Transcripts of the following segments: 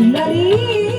Marie.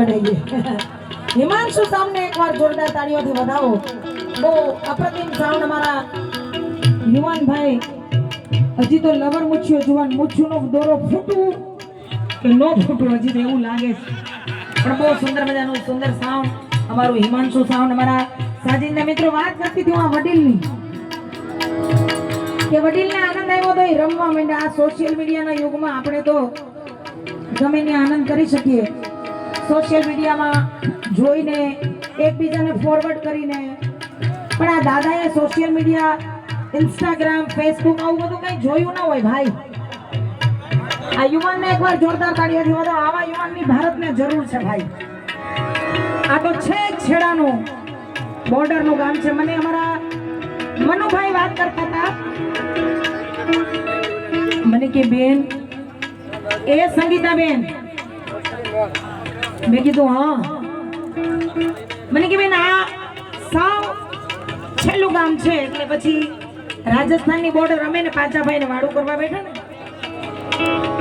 બનેગી Himanshu સામને એકવાર જોરદાર તાળીઓથી વધાવો. બહુ અપ્રતિમ સાઉન્ડ અમારા યુવાન ભાઈ હજી તો લવર મૂછ્યો, જુવાન મૂછ્યુંનો દોરો ફૂટવું કે નો ફૂટવું, હજી તો એવું લાગે છે. પણ બહુ સુંદર મજાનું, સુંદર સાઉન્ડ અમારું હિમાંશુ સાઉન્ડ. અમારા સાજીનના મિત્રો વાત કરતી હતી આ વડીલની. કે વડીલને આનંદ આવ્યો તો રમવા માંડ્યા. આ સોશિયલ મીડિયાના યુગમાં આપણે તો ગમે આનંદ કરી શકીએ. સોશિયલ મીડિયામાં જોઈને એકબીજાને ફોરવર્ડ કરીને. પણ આ દાદાએ સોશિયલ મીડિયા ઇન્સ્ટાગ્રામ ફેસબુક આવું બધું કંઈ જોયું ના હોય ભાઈ. આ યુવાનને એકવાર જોરદાર તાળીઓથી તો આવા યુવાનની ભારતને જરૂર છે ભાઈ. આ તો છેક છેડાનું, બોર્ડરનું ગામ છે. મને અમારા મનુભાઈ વાત કરતા હતા. મને કે, બેન, એ સંગીતા બેન મેં કીધું હા. મને કે બેન, આ સાવ છેલ્લું ગામ છે, એટલે પછી રાજસ્થાનની બોર્ડર અમે ને પાછા ભાઈને વાડું કરવા બેઠા ને.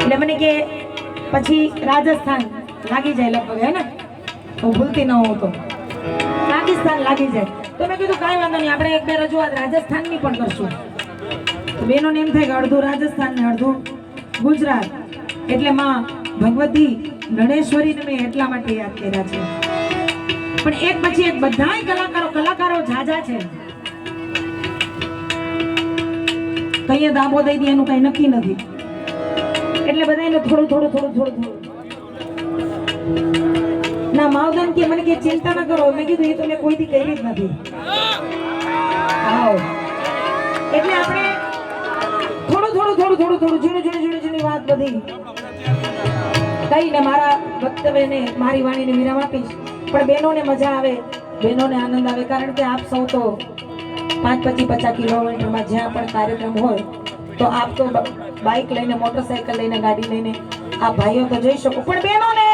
એટલે મને કે પછી રાજસ્થાન લાગી જાય લગભગ, હે ને? હું ભૂલતી ન હોઉં તો. પાકિસ્તાન લાગી જાય. તો મેં કીધું, કાંઈ વાંધો નહીં, આપણે એક બે રજૂઆત રાજસ્થાનની પણ કરશું. તો બેનોને એમ થાય કે અડધું રાજસ્થાન ને અડધું ગુજરાત. એટલે માં ભગવતી ગણેશ્વરીને મેં એટલા માટે યાદ કર્યા છે. પણ એક પછી એક બધાય કલાકારો કલાકારો જાજા છે. કઈએ દાબો દઈ દે એનું કઈ નક્કી નથી. એટલે બધાને થોડું થોડું થોડું થોડું થોડું. ના માવદન કે મને કે ચિંતા ન કરો. મેં કીધું એ તો મેં કોઈથી કહી જ નથી. આવો. એટલે આપણે થોડું થોડું થોડું થોડું થોડું ઝીણું ઝીણું ઝીણું ઝીણી વાત બધી કહીને મારા વક્તવ્યને, મારી વાણીને વિરામ આપીશ. પણ બહેનોને મજા આવે, બહેનોને આનંદ આવે, કારણ કે આપ સૌ તો પાંચ પચીસ પચાસ કિલોમીટરમાં જ્યાં પણ કાર્યક્રમ હોય, તો આપ તો બાઇક લઈને મોટરસાઇકલ લઈને, ગાડી લઈને, આ ભાઈઓ તો જઈ શકો. પણ બહેનોને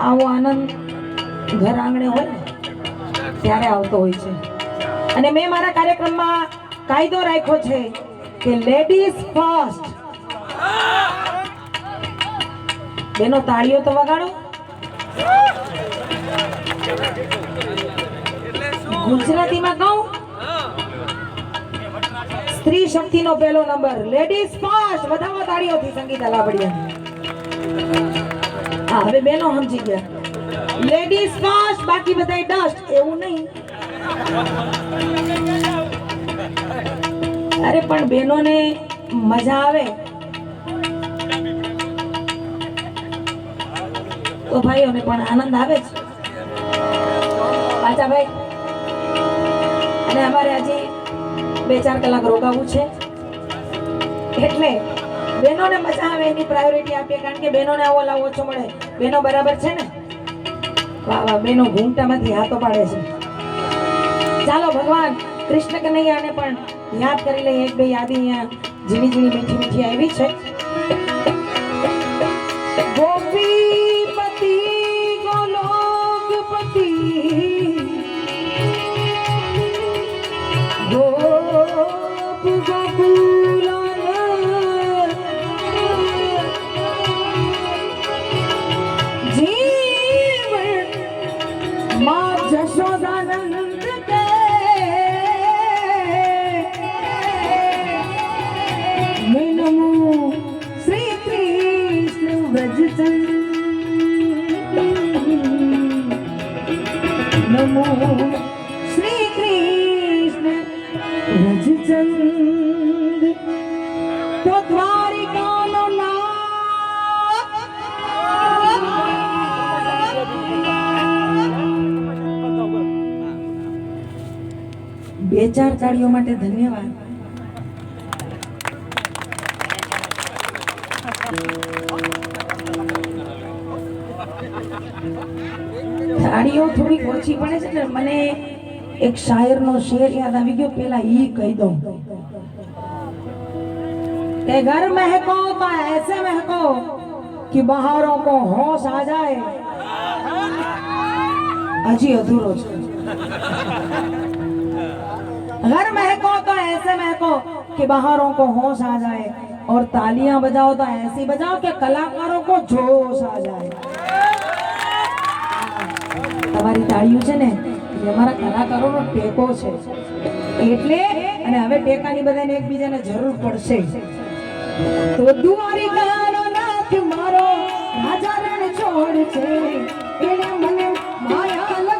આવો આનંદ ઘર આંગણે હોય ને, ત્યારે આવતો હોય છે. અને મેં મારા કાર્યક્રમમાં કાયદો રાખ્યો છે કે લેડીઝ ફર્સ્ટ બેનો તાળીઓ તો વગાડો. ગુજરાતીમાં કહું, સ્ત્રી શક્તિનો પહેલો નંબર લેડીઝ ફર્સ્ટ વધાવો તાળીઓથી સંગીતા લાવડિયા હા, હવે બેનો સમજી ગયા. લેડીઝ ફર્સ્ટ બાકી બધાય ડસ્ટ એવું નહીં. અરે, પણ બેનોને મજા આવે. તો ભાઈઓને પણ આનંદ આવે જ. પાછા ભાઈ, અને અમારે હજી બે ચાર કલાક રોકાવું છે. એટલે બહેનોને મજા આવે એની પ્રાયોરિટી આપીએ, કારણ કે બહેનોને આવો લાવો ઓછો મળે. બહેનો બરાબર છે ને? વાહ વાહ, બહેનો ઘૂંટામાંથી હાથો પાડે છે. ચાલો ભગવાન, કૃષ્ણ કનૈયાને પણ યાદ કરી લઈએ. એક બે યાદી અહીંયા ઝીણી ઝીણી મીઠી મીઠી આવી છે. બે ચાર તાળીઓ માટે ધન્યવાદ. તાળીઓ થોડીક ઓછી પડે છે ને મને એક શાયરનો શેર યાદ આવી ગયો, પેલા ઈ કહી દઉં. કે ઘર મહેકો તો એસે મહેકો, કે બહારો કો હોશ આ જાય. હજી અધૂરો છે. घर महको तो ऐसे महको कि बहारों को होश आ जाए और तालियां बजाओ तो ऐसी बजाओ कि कलाकारों को जोश आ जाए તમારી તાળીઓ છે ને એ અમારા કલાકારોનો ટેકો છે એટલે અને હવે ટેકાની બધાને એકબીજાને જરૂર પડશે તો દ્વારિકાનો નાથ મારો રાજા રણ છોડ છે એને મને માયા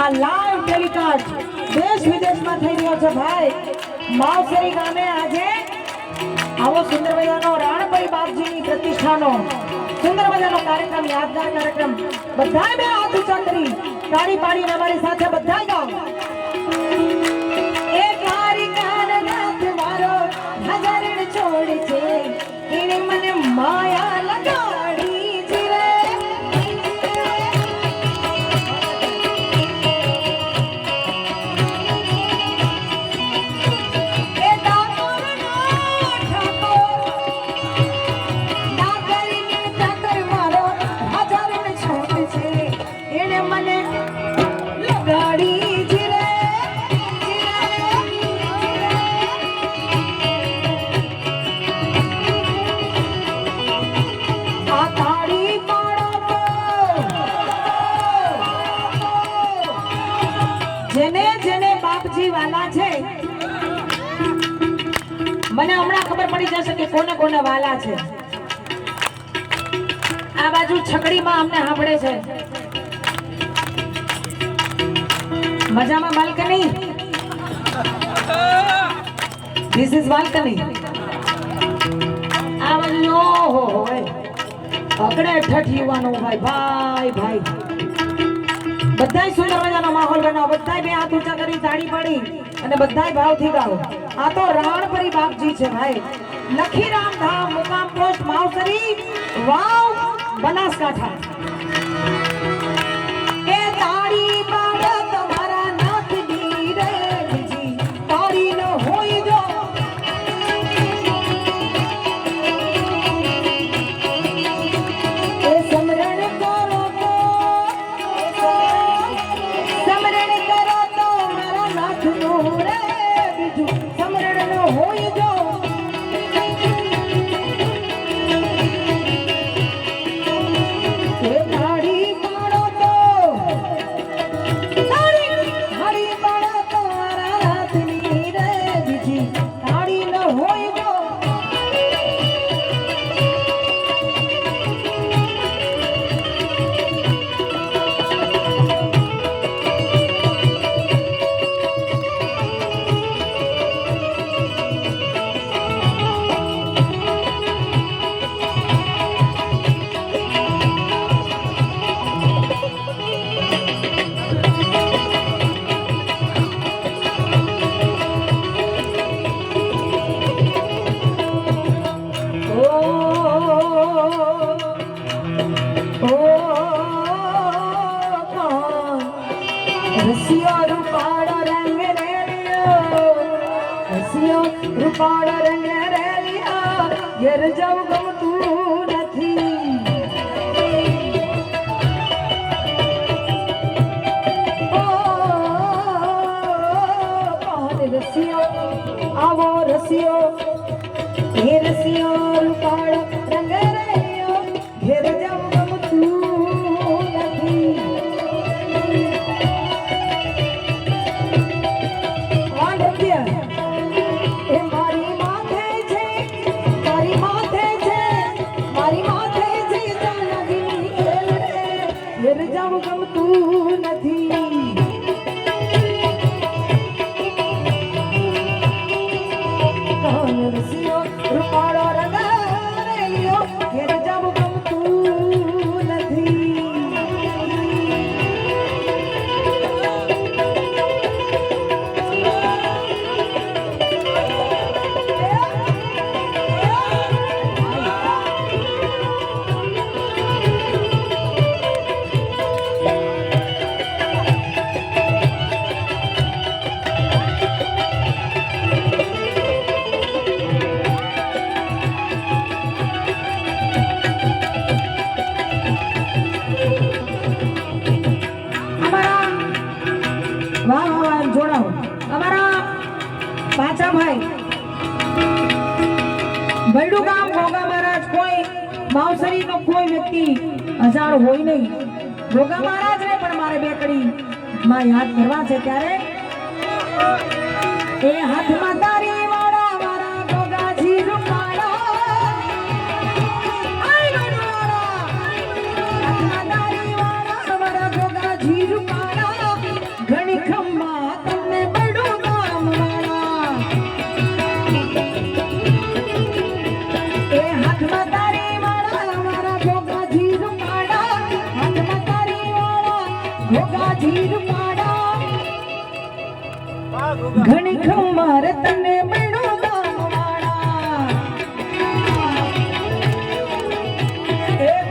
આ લાઈવ ટેલિકાસ્ટ દેશ વિદેશમાં થઈ રહ્યો છે ભાઈ. માવસરી ગામે આજે આવો સુંદર મજાનો રાણભાઈ બાપજીની પ્રતિષ્ઠાનો સુંદર મજાનો કાર્યક્રમ, યાદગાર કાર્યક્રમ. બધાય બે હાથ ઊંચા કરી તાળી પાડીને અમારી સાથે બધાય ગાઓ માયા વાલા છે. મને હમણાં ખબર પડી જશે કે કોને કોને વાલા છે. આ બાજુ છકડીમાં અમને સાંભળે છે. મજામાં બાલ્કની? This is balcony. આ બાજુ, ઓહો અકડે ઠઠ યુવાનો, ભાઈ ભાઈ ભાઈ. બધાય સુંદર મજાનો માહોલ બનાવો. બધાય બે હાથ ઊંચા કરી તાળી પાડી અને બધાય ભાવથી ગાઓ. આ તો રાણપરી બાપજી છે ભાઈ. લખીરામ ધામ, મુકામ પોસ્ટ માવસરી, વાવ, બનાસકાંઠા. એ તાળી હસ્યો રૂપાળ રંગે રેલિયા ઘેર જવું ગમતું નથી. રસિયો આવો રસિયો હે રસિયો અજાણ હોય નહીં. ભોગા મહારાજને પણ મારે બે કડી માં યાદ કરવા છે ત્યારે. એ હાથમાં ઘણી ખમાર તને મેળો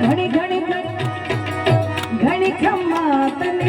ઘણી ઘણી ઘણી ખમા તને